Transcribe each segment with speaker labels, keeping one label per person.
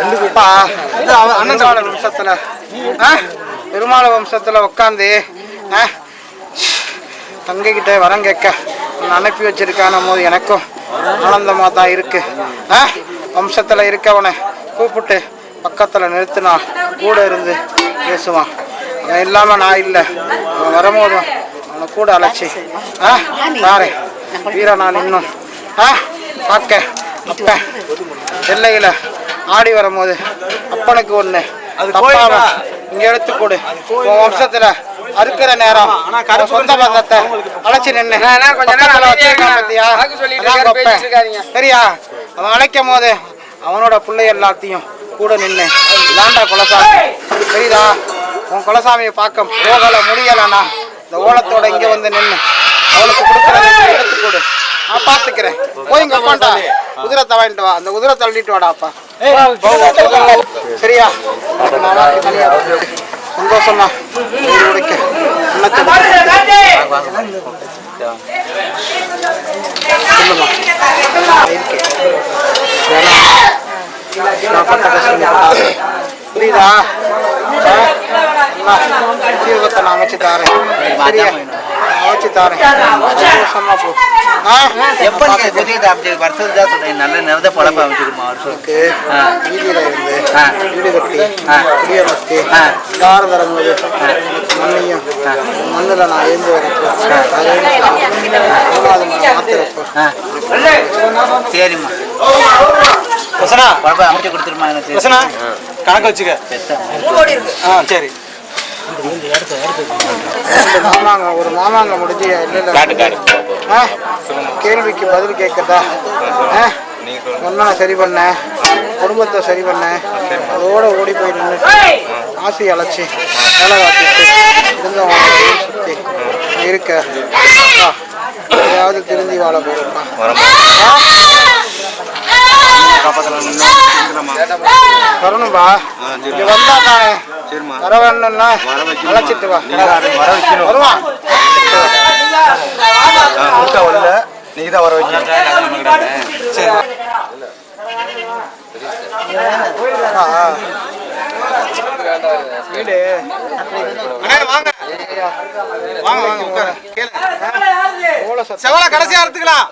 Speaker 1: அப்பா இது வம்சத்துல. ஆ? பெருமாள வம்சத்துல உட்காந்து தங்கைக்கிட்ட வரம் கேட்க. அனுப்பி வச்சிருக்கான போது எனக்கும். ஆனந்தமாக தான் இருக்கு. ஆ? வம்சத்துல இருக்கவனை கூப்பிட்டு பக்கத்துல நிறுத்தினா கூட இருந்து பேசுவான். அவன் இல்லாம நான் இல்லை. அவன் வரும்போதும் அவனை கூட அழைச்சி ஆ? பாரு வீர நான் இன்னும் ஆ? பார்க்க. அப்ப எல்லையில ஆடி வரும்போது அப்பனுக்கு ஒண்ணு. தப்பாம இங்க எடுத்து கொடு உன் வம்சத்துல அறுக்கிற நேரம். சொந்த பந்தத்தை அழைச்சி நின்று. சரியா? அவன் அழைக்கும் போது அவனோட பிள்ளை எல்லாத்தையும் கூட நின்று இதாண்டா குலசாமி. சரிதா உன் குலசாமியை பார்க்க போகல முடியலண்ணா இந்த ஓலத்தோட இங்க வந்து நின்று அவளுக்கு கொடுக்குறத எடுத்து கொடு நான் பார்த்துக்கிறேன் போய் இங்க உட்காண்டா குதிரை வாங்கிட்டு வா. அந்த குதிரை தள்ளிட்டு வாடா அப்பா. சரியா? நான் வாங்கி தனியா சந்தோஷமா. உயிர் உடைக்க. புரியுதா? நான் அமைச்சு தாரேன். சரியா? அமைச்சு தாரேன் சந்தோஷமா போ ஆ?
Speaker 2: எப்போ நீங்கள் அப்படி வருஷத்துக்கு தான் சொல்கிறீங்க நல்ல நிறத பழப்ப அமைச்சிருமா வருஷம்?
Speaker 1: எனக்கு
Speaker 2: ஆ.
Speaker 1: வீதியில இருந்து. வீடு கட்டி
Speaker 2: ஆ.
Speaker 1: தாரம் தரும்போது மண்ணையும் மண்ணில் நான் ஏந்து வரப்போ
Speaker 2: சரிம்மா.
Speaker 3: வசனா
Speaker 2: பழப்ப அமைச்சு கொடுத்துருமா எனக்கு?
Speaker 3: வசனா கணக்கு வச்சுக்க. ஆ சரி.
Speaker 1: மாமாங்க ஒரு மாமாங்க முடிஞ்சு இல்லை ஆ கேள்விக்கு பதில் கேட்கட்டா ஆ ஒன்றா சரி பண்ண குடும்பத்தை சரி பண்ண அதோட ஓடி போய் நின்று ஆசை அழைச்சி வேலை காத்திட்டு இருந்தவங்க சுற்றி இருக்க எதையாவது திருந்தி வாழ போயிருப்பா வரணும்பா இங்க வந்தா தானே. வர வேணும்னா அழைச்சிட்டு வா. வருவான்
Speaker 3: நீ தான் வர வைக்கணும். சரி
Speaker 1: ஆ. வீடு.
Speaker 3: அண்ணே வாங்க. வாங்க வாங்க உட்காரு. கேளுங்க
Speaker 1: ஓல சத்தம்?
Speaker 3: செவலை கடைசியா எடுத்துக்கலாம்.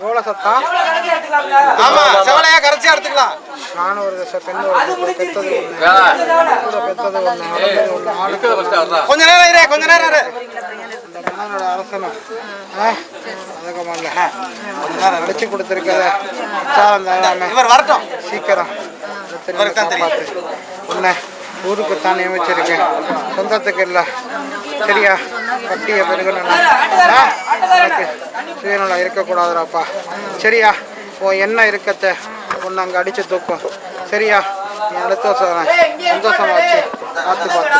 Speaker 1: ஓல சத்தம்
Speaker 3: ஆமா செவலையா கடைசியா எடுத்துக்கலாம்.
Speaker 1: நானும் ஒரு பெண் பெத்தது கூட பெத்தது ஒண்ணு.
Speaker 3: கொஞ்ச நேரம் இரு கொஞ்ச நேரம் இரு.
Speaker 1: இந்த மன்னனோட அரசனும் ஆ, அதுக்கு மேல அடிச்சு கொடுத்துருக்கத
Speaker 3: இவர் வரட்டும்.
Speaker 1: சீக்கிரம். இதை திரும்பி ஊருக்கு தான் நியமிச்சிருக்கேன் சொந்தத்துக்கு இல்லை. சரியா? கட்டிய பெருகணும்னா எனக்கு சுயநலம் இருக்கக்கூடாதுடாப்பா. சரியா? உன் என்ன இருக்கத்த உன்னை அங்கே அடிச்சு தூக்கும். சரியா? நீ அடுத்த சந்தோஷமா வச்சு பார்த்து பார்த்து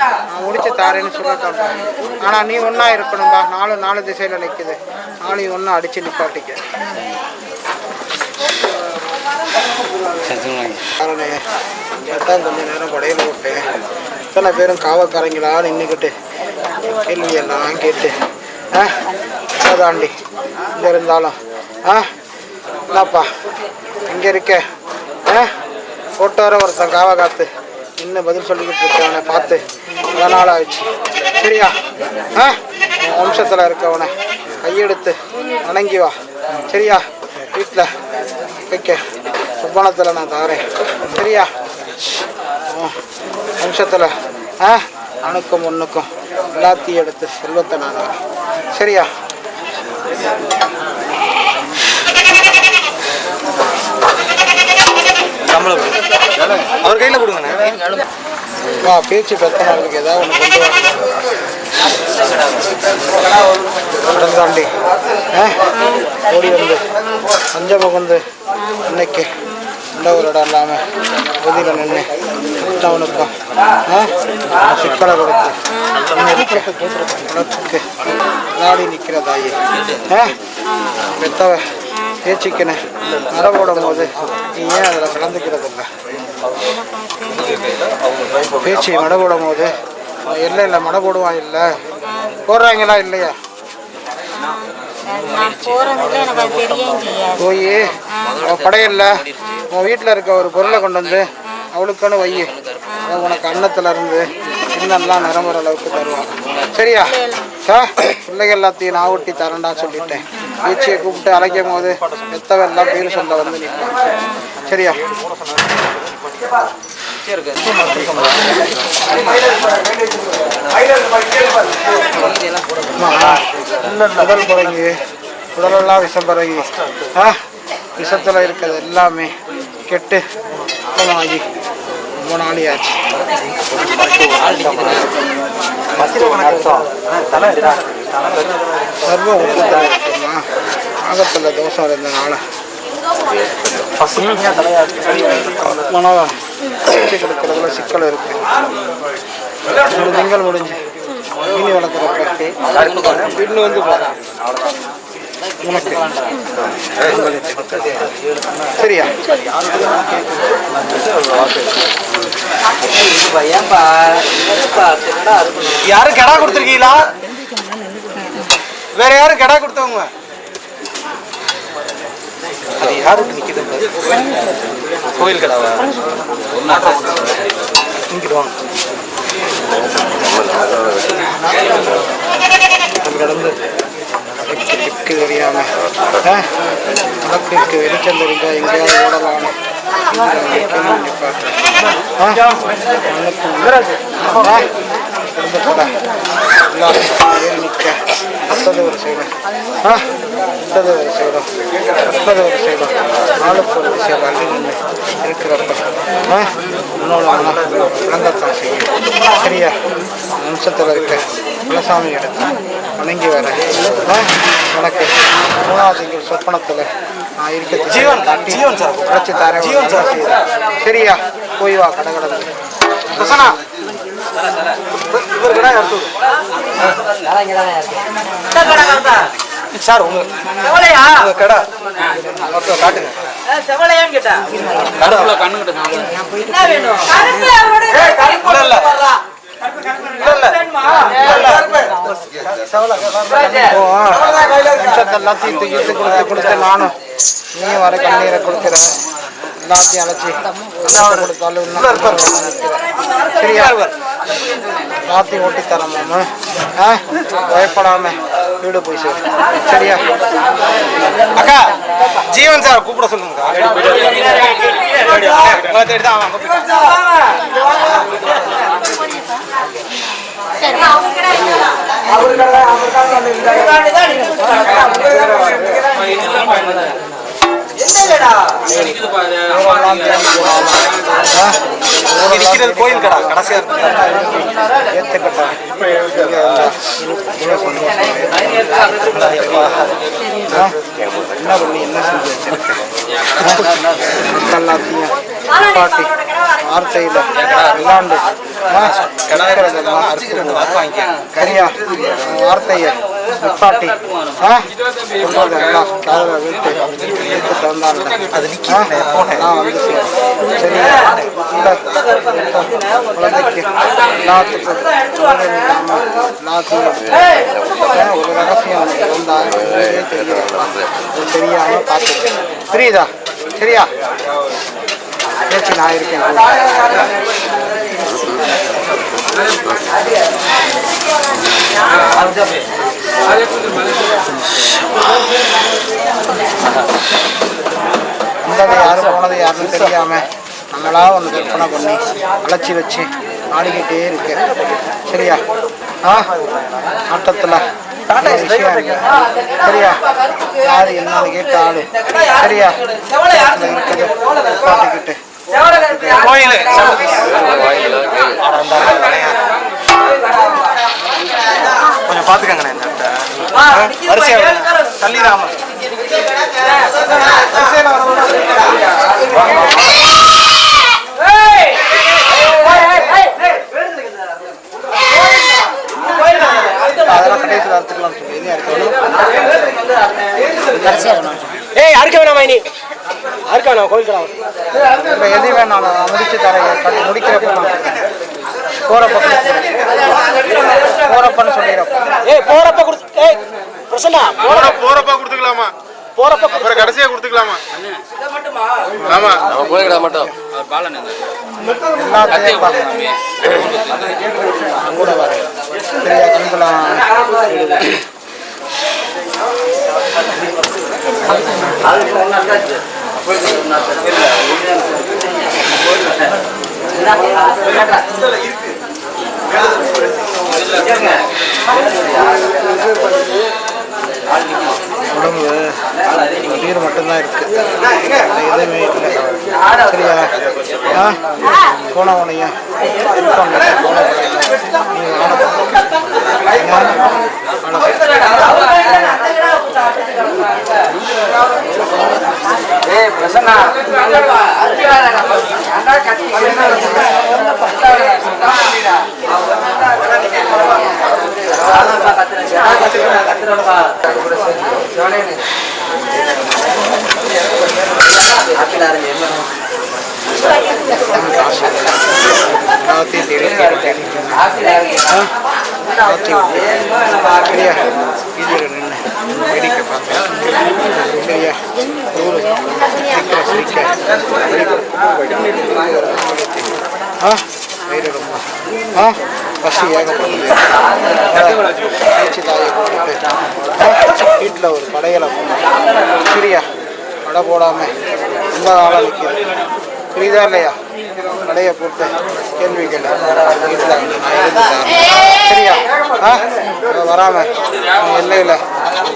Speaker 1: நான் முடிச்சு தாரேன்னு சொல்லிட்டேன் ஆனால் நீ ஒன்றா இருக்கணும்பா நாலு நாலு திசையில் நிற்குது நாளையும் ஒன்றா அடிச்சு நிப்பாட்டிக்க. தான் கொஞ்ச நேரம் படையில் விட்டேன் இத்தனை பேரும் காவக்காரங்களா நின்றுக்கிட்டு கேள்வியெல்லாம் கேட்டு ஆ தாண்டி இங்கே இருந்தாலும் ஆ என்னப்பா இங்கே இருக்க ஆ ஃபோட்டோர ஒருத்தன் காவ காத்து இன்னும் பதில் சொல்லிக்கிட்டு இருக்கவனை பார்த்து பல நாள் ஆயிடுச்சு. சரியா? ஆ வம்சத்தில் இருக்கவனை கையெடுத்து வணங்கி வா. சரியா? வீட்டில் வைக்க. சுப்பணத்தில் நான் தாரேன் சரியா? உன் வம்சத்தில் ஆ அணுக்கும் ஒன்றுக்கும் எல்லாத்தையும் எடுத்து செல்வத்தை நான் தரேன் சரியா.
Speaker 3: அவர் கையில கொடுங்கண்ணே
Speaker 1: வா பேச்சு பெத்தனவர்களுக்கு ஏதாவது ஒன்று கொண்டு வா. தாண்டி ஓடி வந்து. பஞ்சம வந்து இன்னைக்கு இந்த ஒரு இடம் இல்லாமல் பகுதியில் நின்று அவனுக்கும் சிக்கலை கொடுத்து குளத்துக்கு நாடி நிற்கிறதாயி ஆ? பெத்தவ பேச்சுக்கின மர போடும் போது நீ ஏன் அதில் கலந்துக்கிறதில்லை? பேச்சு மடை போடும் போது இல்லை இல்லை மடை போடுவான் இல்லை. போடுறாங்களா இல்லையா? போய் அவன் படையல்ல. உன் வீட்டில் இருக்க ஒரு பொருளை கொண்டு வந்து அவளுக்குன்னு வை. அவன் உனக்கு அன்னத்துல இருந்து இன்னெல்லாம் நிரம்புற அளவுக்கு தருவான். சரியா? ஆ பிள்ளைகள் எல்லாத்தையும் நான் ஊட்டி தரேன்டா சொல்லிட்டேன் வீச்சியை கூப்பிட்டு அழைக்கும் போது எத்தவெல்லாம் பேர் சொல்ல வந்து நிற்பான் சரியா? உடல் குறைங்கி உடலெல்லாம் விஷம் பிறகு ஆ விஷத்தில் இருக்கிறது எல்லாமே கெட்டு ஆகி ரொம்ப நாளையாச்சு சர்வ உப்பு இருக்குமா ஆகத்தில் தோசம் இருந்தனால மனம் சிக்கி கிடக்கிறதுல சிக்கல் இருக்கு. ஒரு திங்கள் முடிஞ்சு மீன் வளர்க்குறதுக்கு. பின்னு வந்து உனக்கு. சரியா?
Speaker 3: யாரும் கெடா கொடுத்துருக்கீங்களா? வேற யாரும் கெடா கொடுத்தவங்க? அது யாருக்கு நிற்கிது கோயில் கடாவா இங்கிட்டு வாங்க.
Speaker 1: கடந்து திக்கு தெரியாம ஆ, வெளிச்சம் தெரிஞ்சா எங்கேயாவது ஓடலாம் முப்பது ஒரு சைடு முப்பது ஒரு சைடும் முப்பது ஒரு சைடும் நாளுக்கு ஒரு விஷயம் இருக்கிறப்ப இன்னொன்று விளங்கத்தான் செய்யும் சரியா வம்சத்தில் இருக்க குலசாமி எடுத்து வணங்கி வர ஆ? உனக்கு மூணாவது சொப்பனத்தில் நான் இருக்க
Speaker 3: ஜீவன், ஜீவன் சார்.
Speaker 1: உழைச்சி தரேன்
Speaker 3: ஜீவன் சார்.
Speaker 1: சரியா போய் வா கடை கடந்து
Speaker 3: பிரசனா இவர் கடா எடுத்து சார் உங்க உங்க கடை. மொத்தம் காட்டுங்க.
Speaker 1: கொடுத்து கொடுத்து நானும். நீயும் வர கண்ணீரை கொடுக்குற. எல்லாத்தையும் அழைச்சி. சரியா எல்லாத்தையும் ஓட்டி தரேன் மாமா ஆ பயப்படாம வீடு போய் சேரு சரியா
Speaker 3: அக்கா ஜீவன் சார் கூப்பிட சொல்லுங்க உங்களை தேடி நிக்கிறது கோயில் கடை கடைசியா
Speaker 1: ஆ? என்ன பண்ணி என்ன செஞ்சு வச்சிருக்க எல்லாத்தையும் பாட்டி வார்த்தையில் விளாண்டு கரியா வார்த்தையை. நிப்பாட்டி நான் வந்து சரி சரியா குழந்தைக்கு எல்லாத்தையும் ஏன் ஒரு ரகசியம் அது தெரியாம பார்த்துக்கேன் புரியுதா சரியா பேச்சு நான் இருக்கேன். கூட. வந்தது யாரு போனது யாருன்னு தெரியாம நம்மளா ஒன்று கற்பனை பண்ணி அழைச்சி வச்சு ஆடிக்கிட்டே இருக்கு சரியா? ஆ ஆட்டத்தில் சரியா? யாரு என்னன்னு கேட்டு ஆடு சரியா இருக்குது பாட்டுக்கிட்டு
Speaker 3: கோயில் கொஞ்சம் பாத்துக்கங்கண்ணே இந்த
Speaker 1: அதெல்லாம் கடைசியில் அறுத்துக்கலாம் சொல்லி
Speaker 4: ஏய் அறுக்க வேணாம் மைனி அறுக்க வேணாம் கோயில்
Speaker 1: எது நான் முடிச்சு கட்டி முடிக்கிறப்ப நான் போகிறப்ப போகிறப்பன்னு சொல்லிடுறப்ப
Speaker 4: ஏய் போறப்ப கொடுத்து ஏய் பிரசன்னா
Speaker 5: போற போறப்ப கொடுத்துக்கலாமா?
Speaker 4: போறப்ப
Speaker 5: அப்புறம் கடைசியா கொடுத்துக்கலாமா? ஆமா.
Speaker 1: எல்லாத்தையும் பார்க்கணும். கூட வர சரியா கண்குளம் உடம்பு நீர் மட்டும்தான் இருக்கு. எதுவுமே இல்லை. சரியா? ஆ? போன உனையா தேடி சரியா வீதியில் நின்று வேடிக்கை பார்த்தேன் சரியா ஊரு சிரிக்க சிரிக்க ஆ ஆ பசி ஏகப்பட்டது பேச்சு தாயை வீட்டில் ஒரு கடையில் போனோம் சரியா கடை போடாமல் ரொம்ப நாளாக நிற்கிது புரியுதா இல்லையா கடையை போட்டு கேள்வி கேளு வீட்டில் சரியா ஆ வராமல் வராம எல்லையில்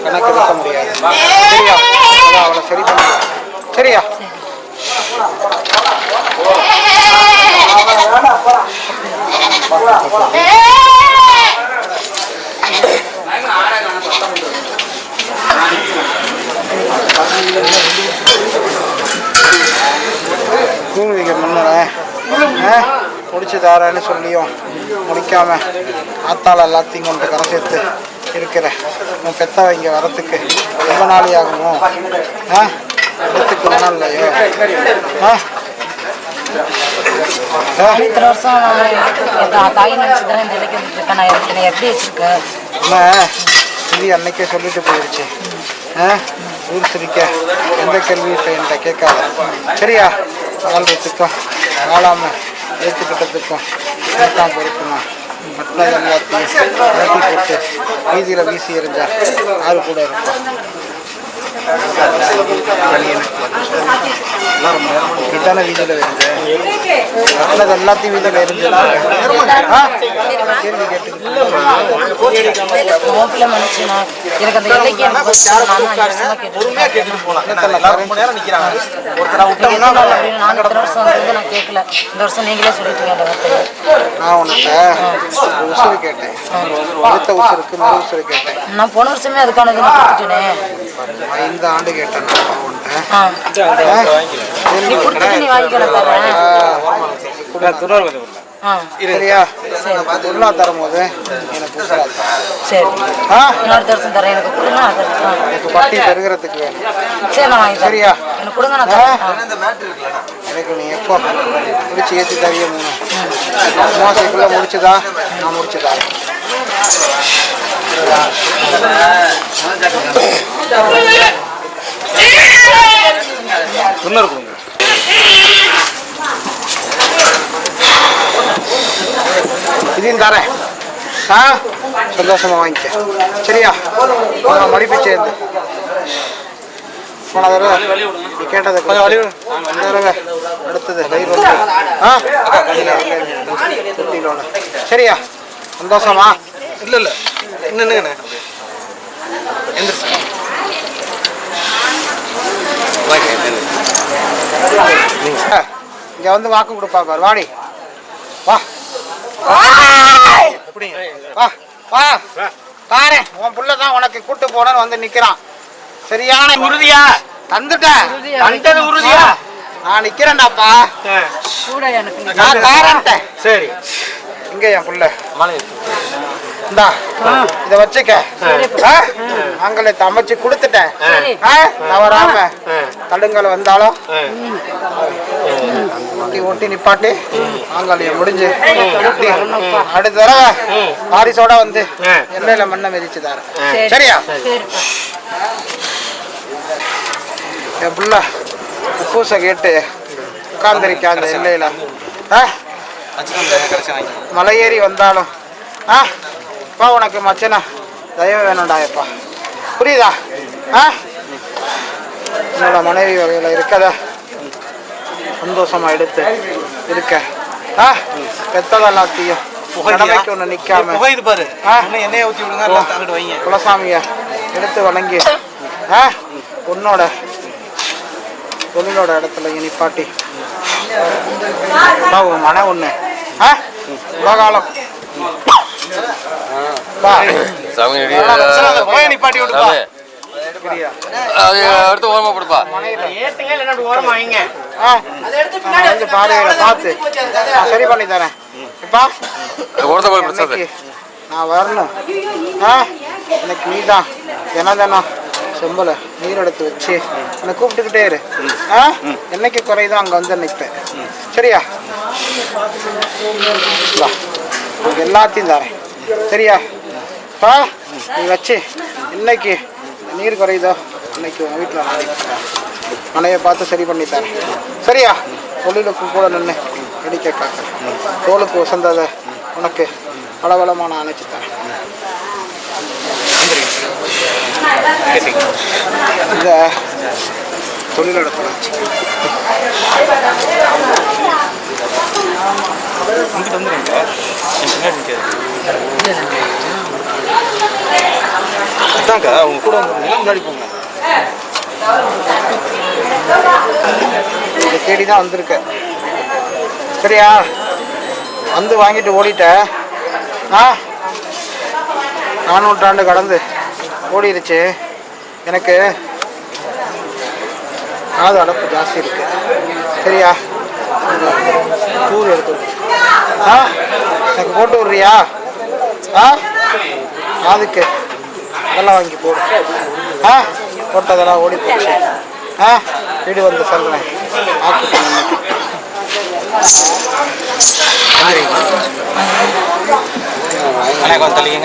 Speaker 1: கணக்கு எடுக்க முடியாது சரியா அவளை சரி பண்ண சரியா பூமிக்கு முன்னே முடிச்சு தாரேன்னு சொல்லியும் முடிக்காம ஆத்தாள் எல்லாத்தையும் கொண்டு கரை சேர்த்து இருக்கிற உன் பெத்தவ இங்கே வரத்துக்கு ரொம்ப நாளி ஆகுமோ ஆ இடத்துக்கு மனம் இல்லையோ ஆ?
Speaker 6: இத்தனை வருஷம் நான் தாய் நினச்சிதான் இந்த நான் எப்படி வச்சிருக்கேன்
Speaker 1: அம்மா இது அன்னைக்கே சொல்லிட்டு போயிடுச்சு ஆ? ஊர் சிரிக்க. எந்த கேள்வி இப்போ என்கிட்ட கேட்காத. சரியா? வாழ்றதுக்கும் வாழாம ஏற்றுக்கிட்டதுக்கும் எனக்கான் பொறுப்புமா மற்ற எல்லாத்தையும் போட்டு வீதியில் வீசி எறிஞ்சா ஆறு கூட இருக்கும். இதான வீதியில் எறிஞ்ச மற்றது எல்லாத்தையும் வீதியில் ஆ கேள்வி கேட்டேன்.
Speaker 6: நான் போன வருஷமே அதுக்கான
Speaker 1: ஐந்து ஆண்டு கேட்டேன் நான்
Speaker 6: ஆ.
Speaker 1: சரியா? பொருளா தரும் போது எனக்கு
Speaker 6: எனக்கு
Speaker 1: பட்டி பெருகிறதுக்கு வேணும். சரியா?
Speaker 6: எனக்கு
Speaker 1: நீ எப்போ முடிச்சு ஏற்றி தரிய மூணு மாசத்துக்குள்ள முடிச்சுதா? நான் முடிச்சுதா?
Speaker 3: இன்னொரு கொடுங்க
Speaker 1: இதையும் தரேன் ஆ சந்தோஷமாக வாங்கிக்க சரியா நான் மடிப்பு சேர்ந்து போன தடவை நீ கொஞ்சம் வழி இந்த தடவை அடுத்தது வயிறு வந்து ஆ சரியா சந்தோஷமா?
Speaker 3: இல்லை இல்லை. எந்திரிச்சு
Speaker 1: இங்க வந்து வாக்கு கொடுப்பா பாரு வாடி. வா. வா வா. பாரு உன் புள்ள தான் உனக்கு கூட்டு போனன்னு வந்து நிக்கிறான். சரியான
Speaker 3: உறுதியா
Speaker 1: தந்துட்டேன்
Speaker 3: தந்தது உறுதியா
Speaker 1: நான் நிக்கிறேன்டாப்பா.
Speaker 6: கூட எனக்கு
Speaker 1: நான் தாரேன்ட்டேன்.
Speaker 3: சரி.
Speaker 1: இங்க என் புள்ள.
Speaker 3: மலை
Speaker 1: இந்தா இத வச்சுக்க. ஆ? ஆங்கிலத்தை அமைச்சு கொடுத்துட்டேன்? தவறாம தடுங்கல் வந்தாலும் ஓட்டி நிப்பாட்டி ஆங்காளிய முடிஞ்சு அடுத்த தடவை வாரிசோட வந்து எல்லையில மண்ணை மிதிச்சு தரேன். சரியா? என் புள்ள பூசை கேட்டு உட்கார்ந்திருக்கா அந்த எல்லையில ஆ? மலை ஏறி வந்தாலும் ஆ? பா உனக்கு மச்சனா தயவு வேணும்டாயப்பா புரியுதா? ஆ? என்னோட மனைவி வகையில் இருக்கத? சந்தோஷமா எடுத்து இருக்க. ஆ? பெத்ததெல்லாத்தையும் கடமைக்கு ஒன்று நிற்காம
Speaker 3: புகையுது பாரு. எண்ணெயை ஊற்றி விடுங்க
Speaker 1: குலசாமிய எடுத்து வணங்கி. ஆ? உன்னோட தொழிலோட இடத்துல உன் மன ஒண்ணு. ஆ? உலகாலம்.
Speaker 7: அது அடுத்து ஓரமா
Speaker 1: பாதையில பார்த்து. நான் சரி பண்ணி தரேன். இப்பா. நான் வரணும். ஆ இன்னைக்கு நீ தான் தினம் தினம் செம்பல நீர் எடுத்து வச்சு என்னை கூப்பிட்டுக்கிட்டே இரு. ஆ என்னைக்கு குறையுதோ அங்கே வந்து நிற்பேன். சரியா? எல்லாத்தையும் தரேன். சரியா? பா நீ வச்சு இன்னைக்கு நீர் குறையுதோ? அன்னைக்கு உங்கள் வீட்டில். மனையை பார்த்து சரி பண்ணி தரேன் சரியா? தொழிலுக்கு கூட நின்று அடிக்க காக்கிறேன் தோலுக்கு உசந்ததை உனக்கு பலபலமாக நான் அணைச்சு தரேன். இந்த தொழிலோட தொடர்ச்சி
Speaker 3: பின்னாடி நிற்காது அதான்க்கா அவங்க கூட வந்து முன்னாடி போங்க.
Speaker 1: இதை தேடி தான் வந்திருக்க சரியா? வந்து வாங்கிட்டு ஓடிட்ட. ஆ? நானூற்றாண்டு கடந்து ஓடிடுச்சு எனக்கு காது அடப்பு ஜாஸ்தி இருக்கு. சரியா? டூர் எடுத்து ஆ? எனக்கு போட்டு விட்றியா? ஆ? அதுக்கு அதெல்லாம் வாங்கி போடு. ஆ? போட்டதெல்லாம் ஓடி போச்சு. ஆ? வீடு வந்து சொல்கிறேன் வணக்கம் நின்னுட்டு.